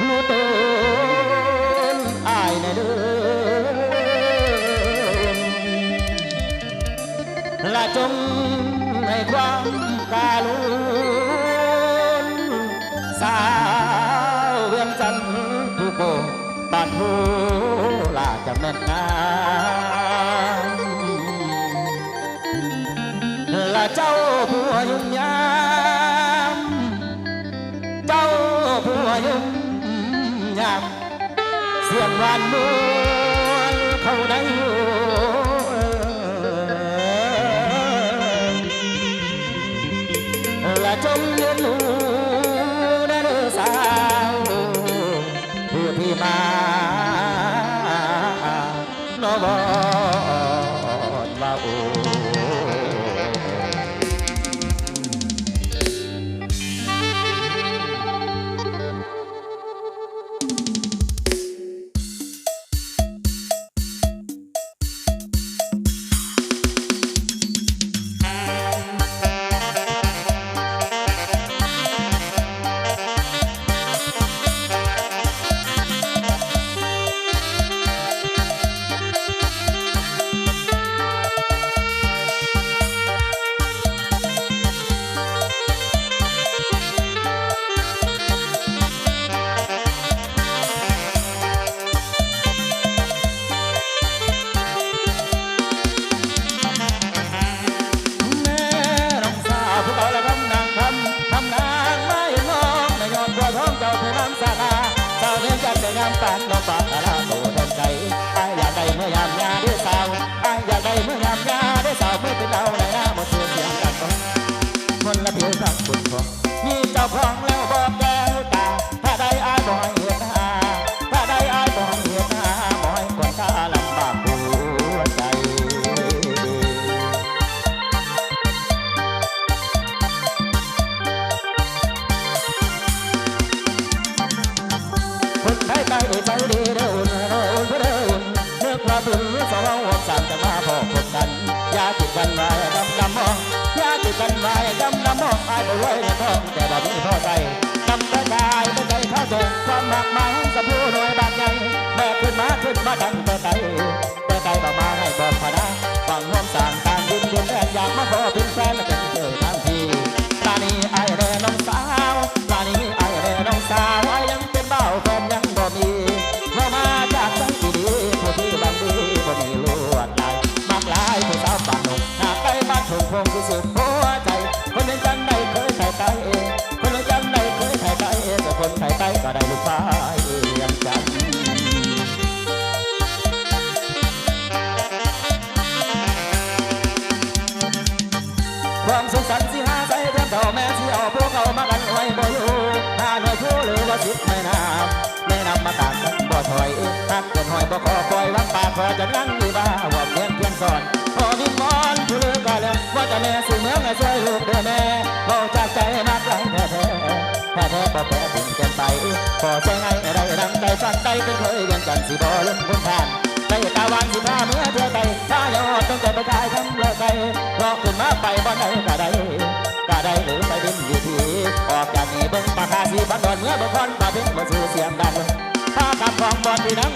รู้ตนอายในเดินและจงให้ความการุณสาวเวียงจันทร์ผู้โกปานผู้ลาจะแม่นงาม là cháu vua nhung nham ยุ่มยากสียงหวานมวอเขาได้ ใจดีเด้ออุ่นเด้ออุ่นเด้ออุ่นเมื่อคราบุญสองหัวสามจะมาพบพบกันยาติดกันไว้ดำดำมองยาติดกันไว้ดำดำมองไอายบ่รวยในท้องแต่บ่มีพ่อใจดำแต่กายแต่ใจเข้าใจความหมากมายสะพูหน่วยบางใหญ่แบกขึ้นมาขึ้นมาดังแต่ใจแต่ใจบ่อมาให้บอกพนะฟังร่วมสร้างการดินดินแดนอยากมาขอเป็นแฟนและเป็นเจอทางทีตานี้ไอ้แน่ ขอปล่อยวังปากขอจะนั่งอยู่บ้าว่าเพียงเพียงสอนพอวิงวอนผู้เลือกก็แล้วว่าจะแม่สู่เมืองให้ช่วยลูกเด้อแม่บอกจากใจนักหลังแท้แท้แท้แท้บ่แพ้ถึงเกินไปขอใจไงอะได้ดังใจฟังใจเป็นเคยเรียนกันสิบ่ล้มคุณทานใจตาวันสิพาเมื่อเธอไปถ้ายอดต้องใจไปกายทำเลยไปรอขึ้นมาไปบ่ได้ก็ได้ก็ได้หรือไปดินอยู่ที่ออกจากนี้เบิ่งปากกาสีบันดอนเมื่อบ่คนมาเพ่งมาสู่เสียงดังถ้ากับของบอลที่นัง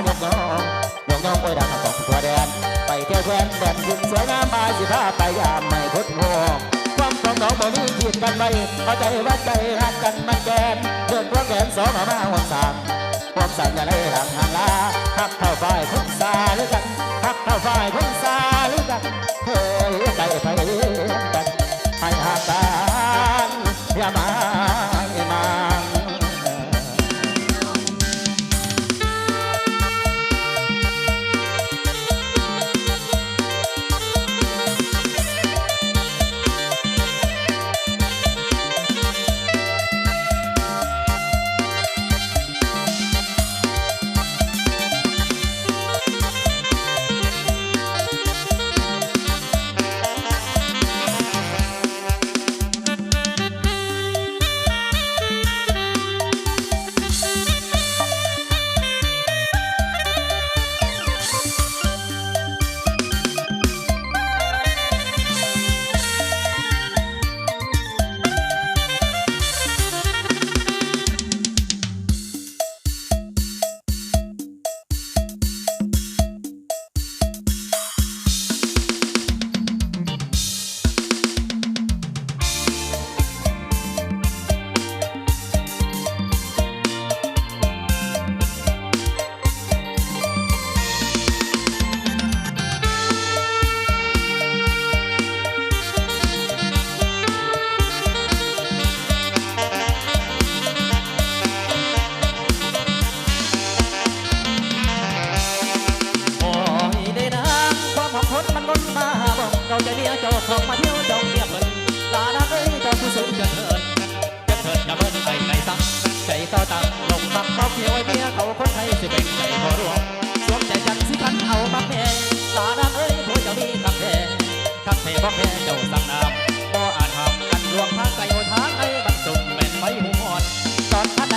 าษายกน้องยกน้องไปดังสองตัวแดน ไปเที่ยวแควนแดนยินสวยงามมาสิพาไปยามไม่พุดงงความของน้องบ่มีขีดกันไว้เอาใจวัดใจรักกันมันแกนเดินพวกแกนสองเอามาหัวสามความสั่นอย่าได้ห่างห่างลาหักเท่าฝ่ายพุ่งซาหรือกันหักเท่าฝ่ายพุ่ง ลี้ยเจ้าทำมาเที่ยวดองเมียเพิ่นลานักเอ้ยเจ้าผู้สูงจะเถิดจะเถิดอย่าเพิ่นไปไกลสักใจเศร้าตักลงตักเขาเขียวไอ้เมียเขาคนไทยสิเป็นใจพอรวมสวมใจจันสิกันเอาบักแม่ลานักเอ้ยผู้เจ้ามีกับแพ้กับแพ้บักแพ้เจ้าสักน้ำบ่อาจทบกันลวงทางไกลโอทางไอ้บักสุกเป็นไฟหูอ่อนตอนท่าใด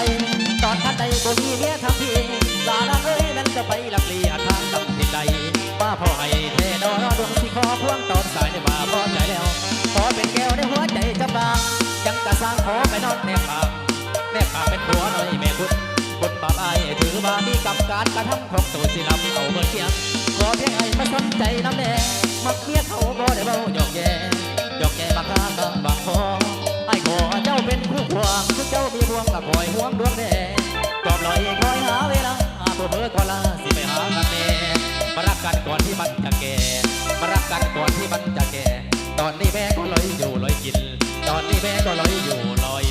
ตอนท่านใดบ่มีเมียทำพี่ลานักเอ้ยนั้นจะไปลักเลียทางกับที่ใดป้าพ่อให้ ว่ามีกรรมการกระทำของตัวสิลำเอาเมื่อเทียงขอเพียงไอ้มาสนใจน้ำแดงมักเมียเขาบ่ได้เบาหยอกแย่หยอกแย่มาค้ากะบางพอไอ้ขอเจ้าเป็นคู่ควงถึงเจ้ามีห่วงละคอยห่วงดวงแดงกอบลอยคอยหาเวลาตัวเบอก็ลาสิไปหากันแน่มารักกันก่อนที่มันจะแก่มารักกันก่อนที่มันจะแก่ ตอนนี้แม่ก็ลอยอยู่ลอยกิน ตอนนี้แม่ก็ลอยอยู่ลอย